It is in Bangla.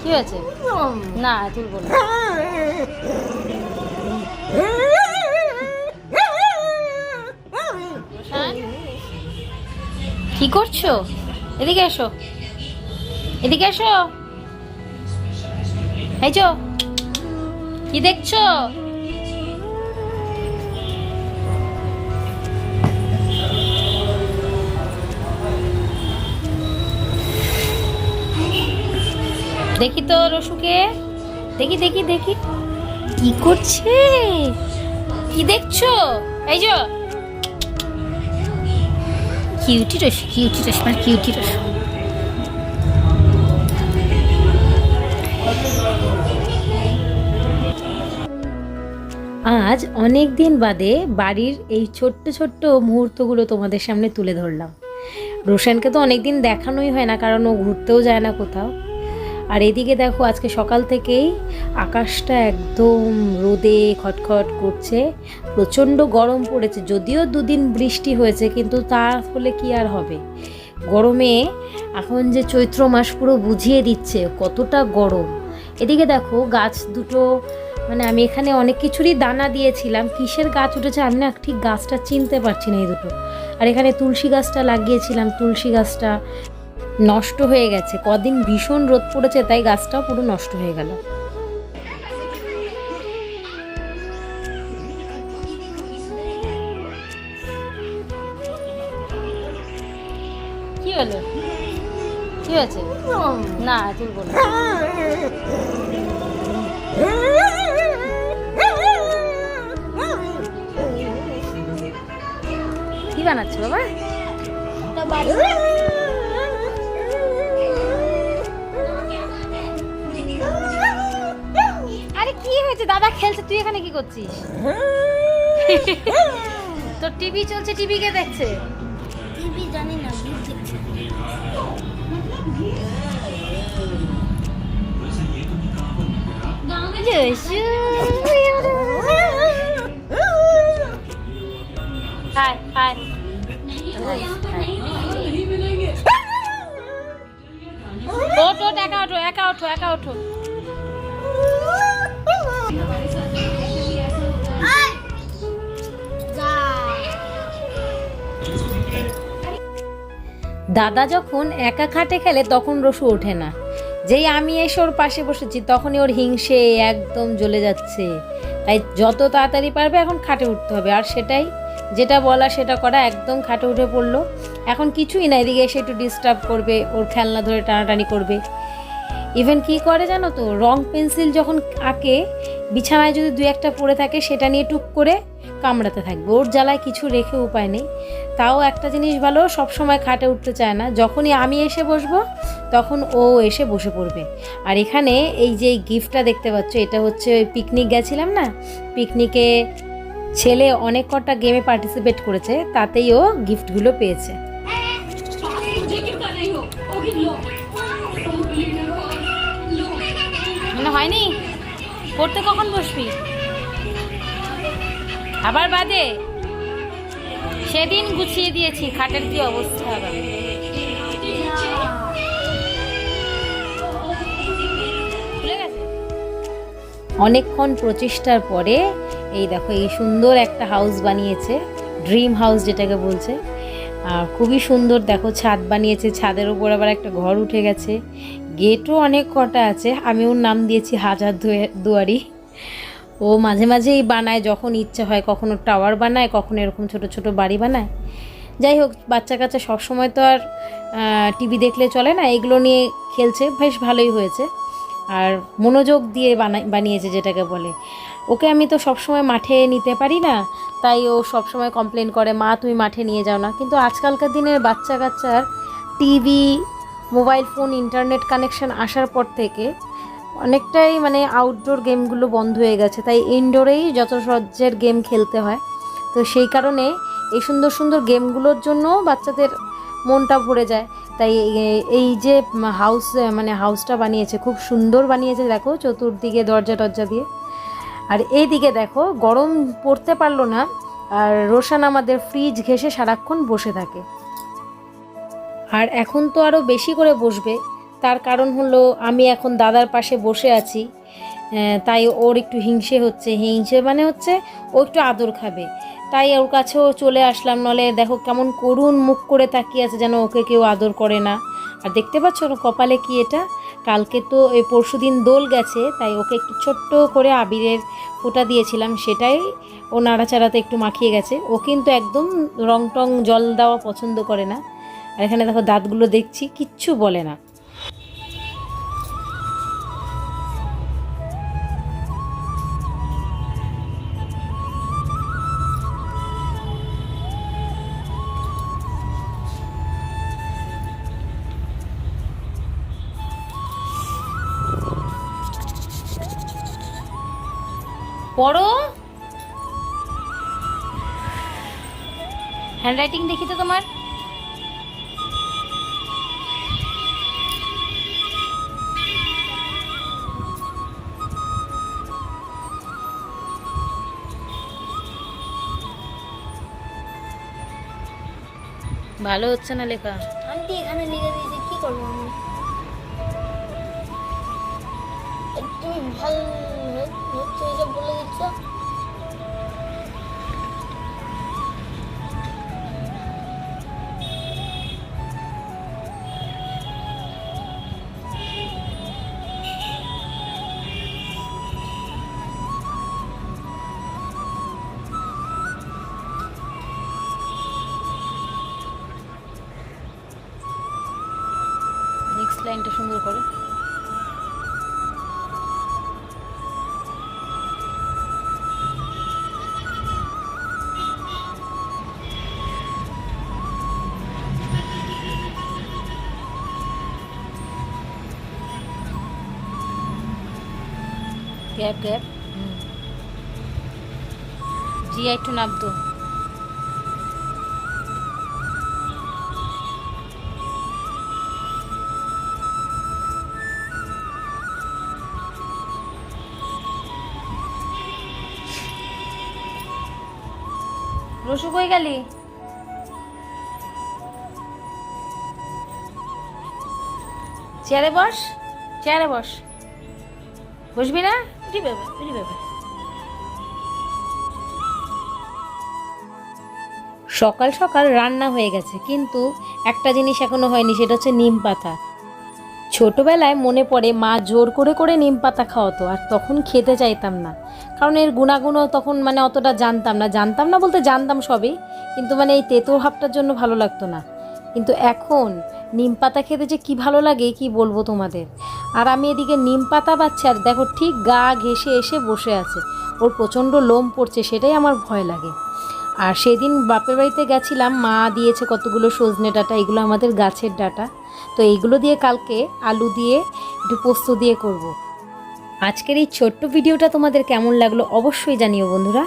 কি হয়েছে? না তুলব না কি করছ? এদিকে এসো। এদিকে এসো। এই কি দেখছ? দেখি তো রসুকে। দেখি দেখি দেখি। কি করছে? কি দেখছ? এই যো। কিউটি রসু কিউটি রসু মানে কিউটি রসু। আজ অনেক দিন বাদে বাড়ির এই ছোট্ট ছোট্ট মুহূর্তগুলো তোমাদের সামনে তুলে ধরলাম। রোশানকে তো অনেক দিন দেখানোই হয় না, কারণ ও ঘুরতেও যায় না কোথাও। আর এদিকে দেখো, আজকে সকাল থেকেই আকাশটা একদম রোদে খটখট করছে, প্রচণ্ড গরম পড়েছে, যদিও দুদিন বৃষ্টি হয়েছে, কিন্তু তার ফলে কি আর হবে? গরমে এখন যে চৈত্র মাস পুরো বুঝিয়ে দিচ্ছে কতটা গরম। এদিকে দেখো, গাছ দুটো মানে আমি এখানে অনেক কিছুরই দানা দিয়েছিলাম, কিসের গাছ উঠেছে আমি না ঠিক গাছটা চিনতে পারছি না এই দুটো। আর এখানে তুলসী গাছটা লাগিয়েছিলাম, তুলসী গাছটা নষ্ট হয়ে গেছে। কদিন ভীষণ রোদ পড়েছে, তাই গাছটাও পুরো নষ্ট হয়ে গেল। কি হলো? কি হয়েছে? না তুলবো না কি বানাচ্ছো বাবা? দাদা খেলছে তুই এখানে কি করছিস? তোর টিভি চলছে টিভি কে দেখছে? টিভি জানি না হাই হাই। ওঠো ওঠো, একা ওঠো একা ওঠো একা ওঠো। দাদা যখন একা খাটে খেলে তখন রসু ওঠে না। যেই আমি এসে ওর পাশে বসেছি, তখনই ওর হিংসে একদম জ্বলে যাচ্ছে। তাই যত তাড়াতাড়ি পারবে এখন খাটে উঠতে হবে। আর সেটাই, যেটা বলা সেটা করা একদম খাটে উঠে পড়ল। এখন কিছুই না, এদিকে এসে একটু ডিস্টার্ব করবে, ওর খেলনা ধরে টানাটানি করবে। ইভেন কি করে জানো তো, রং পেন্সিল যখন আঁকে, বিছানায় যদি দু একটা পড়ে থাকে, সেটা নিয়ে টুক করে কামড়াতে থাকবে। ওর জ্বালায় কিছু রেখে উপায় নেই। তাও একটা জিনিস ভালো, সব সময় খাটে উঠতে চায় না। যখনই আমি এসে বসবো, তখন ও এসে বসে পড়বে। আর এখানে এই যে গিফটটা দেখতে পাচ্ছ, এটা হচ্ছে ওই পিকনিক গেছিলাম না? পিকনিকে ছেলে অনেক কটা গেমে পার্টিসিপেট করেছে, তাতেই ও গিফটগুলো পেয়েছে। মানে হয়নি? পড়তে কখন বসবি? আবার বাদে সেদিন গুছিয়ে দিয়েছি, খাটের কি অবস্থা অনেকক্ষণ প্রচেষ্টার পরে, এই দেখো, এই সুন্দর একটা হাউস বানিয়েছে ড্রিম হাউস যেটাকে বলছে। আর খুবই সুন্দর, দেখো, ছাদ বানিয়েছে, ছাদের উপর আবার একটা ঘর উঠে গেছে। গেটও অনেক কটা আছে, আমি ওর নাম দিয়েছি হাজার দুয়ে- দুয়ারি। ও মাঝে মাঝেই বানায় যখন ইচ্ছে হয়, কখনো টাওয়ার বানায়, কখনো এরকম ছোট ছোট বাড়ি বানায়। যাই হোক, বাচ্চা কাচ্চা সবসময় তো আর টিভি দেখলে চলে না, এগুলো নিয়ে খেলছে, বেশ ভালোই হয়েছে। আর মনোযোগ দিয়ে বানিয়েছে যেটাকে বলে। ওকে আমি তো সবসময় মাঠে নিতে পারি না, তাই ও সবসময় কমপ্লেন করে, মা তুমি মাঠে নিয়ে যাও না। কিন্তু আজকালকার দিনের বাচ্চা কাচ্চার TV, mobile phone, internet connection আসার পর থেকে অনেকটাই মানে আউটডোর গেমগুলো বন্ধ হয়ে গেছে। তাই ইনডোরেই যত গেম খেলতে হয়। তো সেই কারণে এই সুন্দর সুন্দর গেমগুলোর জন্য বাচ্চাদের মনটা ভরে যায়। তাই এই যে হাউস মানে হাউসটা বানিয়েছে, খুব সুন্দর বানিয়েছে দেখো চতুর্দিকে দরজা টরজা দিয়ে। আর এই দিকে দেখো গরম পড়তে পারল না, আর রোশান আমাদের ফ্রিজ ঘেসে সারাক্ষণ বসে থাকে। আর এখন তো আরও বেশি করে বসবে। তার কারণ হলো আমি এখন দাদার পাশে বসে আছি তাই ওর একটু হিংসে হচ্ছে। হিংসে মানে হচ্ছে ও একটু আদর খাবে। তাই ওর কাছেও চলে আসলাম, নলে দেখো কেমন করুণ মুখ করে তাকিয়ে আছে যেন ওকে কেউ আদর করে না। আর দেখতে পাচ্ছ ওর কপালে কি এটা? কালকে তো এই পরশু দিন দোল গেছে, তাই ওকে একটু ছোট্ট করে আবিরের ফোঁটা দিয়েছিলাম, সেটাই ও নাড়াচাড়াতে একটু মাখিয়ে গেছে। ও কিন্তু একদম রং টং জল দেওয়া পছন্দ করে না। আর এখানে দেখো দাঁতগুলো দেখছি, কিচ্ছু বলে না। পড়ো। হ্যান্ডরাইটিং দেখি তো তোমার। ভালো হচ্ছে না লেখা? আন্টি এখানে লিখে দিয়েছে, কি করব আমি? তুমি ভালো এটা বলে দিচ্ছ নেক্সট লাইনটা সুন্দর করো। Gap gap. জি একটু নামতো রসু কই গেলি? চেয়ারে বস চেয়ারে বস। বসবি না? সকাল সকাল রান্না হয়ে গেছে, কিন্তু একটা জিনিস এখনও হয়নি, সেটা হচ্ছে নিম পাতা। ছোটবেলায় মনে পড়ে, মা জোর করে করে নিম পাতা খাওয়াতো, আর তখন খেতে চাইতাম না। কারণ এর গুণাগুণও তখন মানে অতটা জানতাম না। জানতাম না বলতে জানতাম সবই, কিন্তু মানে এই তেতো ভাবটার জন্য ভালো লাগতো না। কিন্তু এখন নিম পাতা খেতে যে কী ভালো লাগে, কি বলব তোমাদের? আর আমি এদিকে নিম পাতা পাচ্ছি আর দেখো ঠিক গা ঘেসে এসে বসে আছে। ওর প্রচণ্ড লোম পড়ছে, সেটাই আমার ভয় লাগে। আর সেদিন বাপের বাড়িতে গেছিলাম, মা দিয়েছে কতগুলো সজনে ডাঁটা, এগুলো আমাদের গাছের ডাঁটা। তো এইগুলো দিয়ে কালকে আলু দিয়ে একটু পোস্ত দিয়ে করব। আজকের এই ছোট্ট ভিডিওটা তোমাদের কেমন লাগল অবশ্যই জানিও বন্ধুরা।